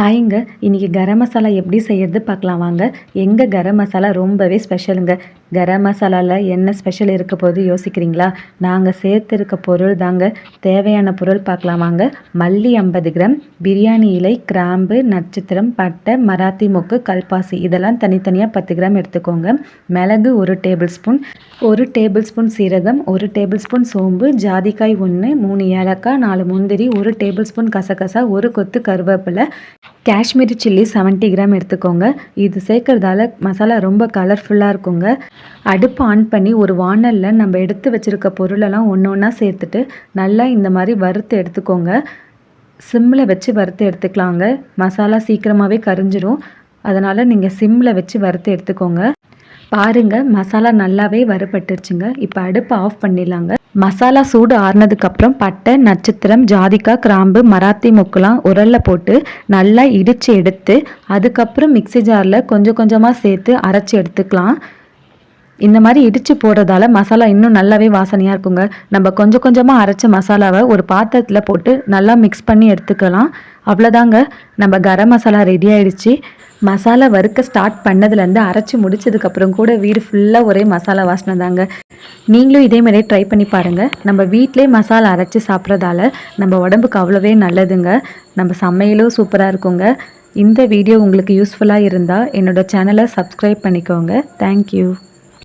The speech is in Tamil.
ஹாய்ங்க. இன்றைக்கி கரம் மசாலா எப்படி செய்யறது பார்க்கலாம் வாங்க. எங்கள் கரம் மசாலா ரொம்பவே ஸ்பெஷலுங்க. கரம் மசாலாவில் என்ன ஸ்பெஷல் இருக்க போது யோசிக்கிறீங்களா? நாங்கள் சேர்த்துருக்க பொருள் தாங்க. தேவையான பொருள் பார்க்கலாம் வாங்க. மல்லி ஐம்பது கிராம் பிரியாணி இலை கிராம்பு நட்சத்திரம் பட்டை மராத்தி மொக்கு கல்பாசி. இதெல்லாம் தனித்தனியாக பத்து கிராம் எடுத்துக்கோங்க. மிளகு ஒரு டேபிள் ஸ்பூன் ஒரு டேபிள் ஸ்பூன் சீரகம் ஒரு டேபிள் ஸ்பூன் சோம்பு ஜாதிக்காய் ஒன்று மூணு ஏலக்காய் நாலு முந்திரி ஒரு டேபிள் ஸ்பூன் கசகசா ஒரு கொத்து கருவேப்பிலை காஷ்மீரி சில்லி செவன்ட்டி கிராம் எடுத்துக்கோங்க. இது சேர்க்கறதால மசாலா ரொம்ப கலர்ஃபுல்லாக இருக்குங்க. அடுப்பு ஆன் பண்ணி ஒரு வானலில் நம்ம எடுத்து வச்சுருக்க பொருளெல்லாம் ஒன்று ஒன்றா சேர்த்துட்டு நல்லா இந்த மாதிரி வறுத்து எடுத்துக்கோங்க. சிம்மில் வச்சு வறுத்து எடுத்துக்கலாங்க. மசாலா சீக்கிரமாகவே கரிஞ்சிரும். அதனால் நீங்கள் சிம்மில் வச்சு வறுத்து எடுத்துக்கோங்க. பாருங்கள் மசாலா நல்லாவே வறுபட்டுருச்சுங்க. இப்போ அடுப்பை ஆஃப் பண்ணிடலாங்க. மசாலா சூடு ஆறுனதுக்கப்புறம் பட்டை நட்சத்திரம் ஜாதிக்காய் கிராம்பு மராத்தி முக்கெலாம் உரலில் போட்டு நல்லா இடித்து எடுத்து அதுக்கப்புறம் மிக்சி ஜாரில் கொஞ்சம் கொஞ்சமாக சேர்த்து அரைச்சி எடுத்துக்கலாம். இந்த மாதிரி இடித்து போடுறதால மசாலா இன்னும் நல்லாவே வாசனையாக இருக்குங்க. நம்ம கொஞ்சம் கொஞ்சமாக அரைச்ச மசாலாவை ஒரு பாத்திரத்தில் போட்டு நல்லா மிக்ஸ் பண்ணி எடுத்துக்கலாம். அவ்வளோதாங்க நம்ம கரம் மசாலா ரெடி ஆயிடுச்சு. மசாலா வறுக்க ஸ்டார்ட் பண்ணதுலேருந்து அரைச்சி முடிச்சதுக்கப்புறம் கூட வீடு ஃபுல்லாக ஒரே மசாலா வாசனை தாங்க. நீங்களும் இதே மாதிரியே ட்ரை பண்ணி பாருங்கள் நம்ம வீட்டிலே மசாலா அரைச்சி சாப்பிட்றதால நம்ம உடம்புக்கு அவ்வளோவே நல்லதுங்க. நம்ம சமையலும் சூப்பராக இருக்குங்க. இந்த வீடியோ உங்களுக்கு யூஸ்ஃபுல்லாக இருந்தால் என்னோடய சேனலை சப்ஸ்கிரைப் பண்ணிக்கோங்க. தேங்க்யூ